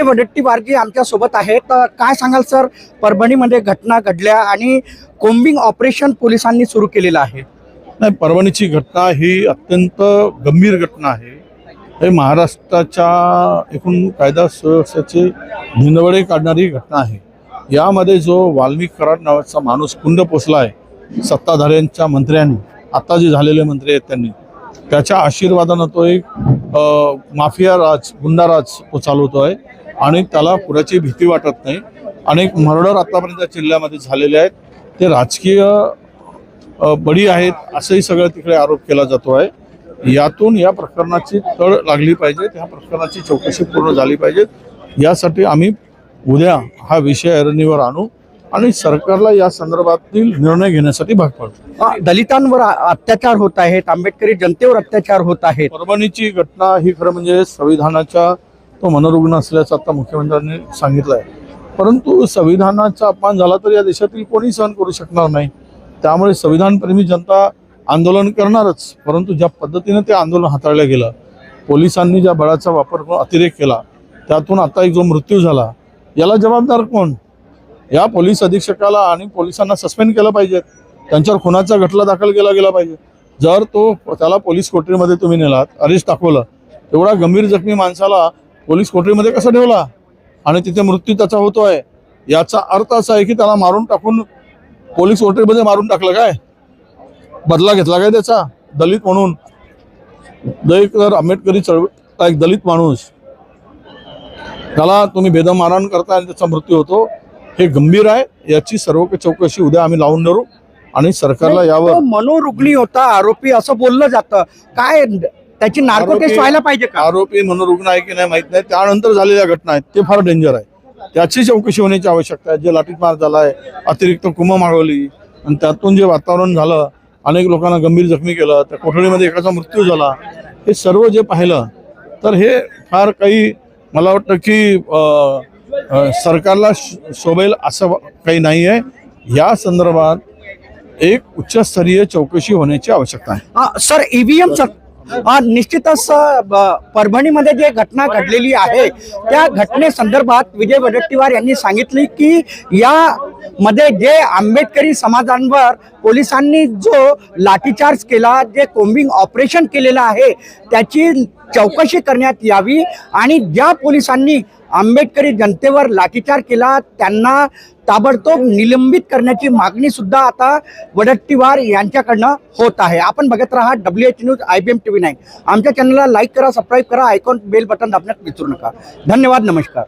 हे वडट्टीवारजी आमच्यासोबत आहेत. तर काय सांगाल सर? परभणीमध्ये घटना घडल्या आणि कोम्बिंग ऑपरेशन पोलिसांनी सुरू केलेलं आहे. नाही परभणीची घटना ही अत्यंत गंभीर घटना आहे. हे महाराष्ट्राच्या एकूण कायदा सुव्यवस्थेचे भिंदवडे काढणारी घटना आहे. यामध्ये जो वाल्मिक कराड नावाचा माणूस कुंड पोचला आहे सत्ताधाऱ्यांच्या मंत्र्यांनी आता जे झालेले मंत्री आहेत त्यांनी त्याच्या आशीर्वादानं तो एक माफिया राज गुंडाराज चालवतो आहे आणि त्याला पुढ्याची भीती वाटत नाही. अनेक मर्डर आतापर्यंत जिल्ह्यामध्ये झालेले आहेत. ते राजकीय बळी आहेत असंही सगळं तिकडे आरोप केला जातो आहे. यातून या प्रकरणाची तळ लागली पाहिजे त्या प्रकरणाची चौकशी पूर्ण झाली पाहिजे. यासाठी आम्ही उद्या हा विषय ऐरणीवर आणू आणि सरकारला या संदर्भातील निर्णय घेण्यासाठी भाग पाडू. अ, दलितांवर अत्याचार होत आहेत आंबेडकरी जनतेवर अत्याचार होत आहेत. परभणीची घटना ही खरं म्हणजे संविधानाच्या तो मनोरुग्ण असल्याचं आता मुख्यमंत्र्यांनी सांगितलं आहे परंतु संविधानाचा अपमान झाला तर या देशातील कोणी सहन करू शकणार नाही. त्यामुळे संविधानप्रेमी जनता आंदोलन करणारच परंतु ज्या पद्धतीने ते आंदोलन हाताळलं गेलं पोलिसांनी ज्या बळाचा वापर करून अतिरेक केला त्यातून आता एक जो मृत्यू झाला याला जबाबदार कोण? या पोलीस अधीक्षकाला आणि पोलिसांना सस्पेंड केलं पाहिजे त्यांच्यावर खुनाचा घटला दाखल केला गेला पाहिजे. जर तो त्याला पोलीस कोठडीमध्ये तुम्ही नेलात अरेस्ट दाखवलं एवढा गंभीर जखमी माणसाला पोलीस कोठडीमध्ये कसं ठेवला? आणि तिथे मृत्यू त्याचा होतोय. याचा अर्थ असा आहे की त्याला मारून टाकून पोलीस कोठडीमध्ये मारून टाकलं काय? बदला घेतला काय त्याचा? दलित म्हणून. तर आंबेडकरी चळवळ एक दलित माणूस. त्याला तुम्ही बेदम मारहाण करता आणि त्याचा मृत्यू होतो. हे गंभीर आहे. याची सर्व चौकशी उद्या आम्ही लावून धरू आणि सरकारला यावर मनोरुग्णी होता आरोपी असं बोललं जातं. काय त्याची नार्को टेस्ट आरोपी- व्हायला पाहिजे का? आरोपी मनोरुग्ण आहे की नाही माहीत नाही. त्यानंतर झालेल्या घटना आहेत. ते फार डेंजर आहे. त्याची चौकशी होण्याची आवश्यकता आहे. जे लाठीमार झाला आहे अतिरिक्त कुमं मागवली आणि त्यातून जे वातावरण झालं अनेक लोकांना गंभीर जखमी केलं त्या कोठडीमध्ये एकाचा मृत्यू झाला हे सर्व जे पाहिलं तर हे फार काही मला वाटतं की सरकारला शोभेल असं काही नाही आहे. या संदर्भात एक उच्चस्तरीय चौकशी होण्याची आवश्यकता आहे. सर ईव्हीएम निश्चितच परभणीमध्ये जे घटना घडलेली आहे त्या घटनेसंदर्भात विजय वडेट्टीवार यांनी सांगितले की या मध्ये जे आंबेडकरी समाजांवर पोलिसांनी जो लाठीचार्ज केला जे कोम्बिंग ऑपरेशन केलेलं आहे त्याची चौकशी करण्यात यावी आणि ज्या पोलिसांनी आंबेडकरी जनतेवर लाठीचार केला त्यांना ताबडतोब निलंबित करण्याची मागणी सुद्धा आता वडट्टीवार यांच्याकडनं होत आहे. आपण बघत राहा W H news I B M T V nine. आमच्या चॅनलला लाईक करा सबस्क्राईब करा आयकॉन बेल बटन दाबण्यात विसरू नका. धन्यवाद नमस्कार.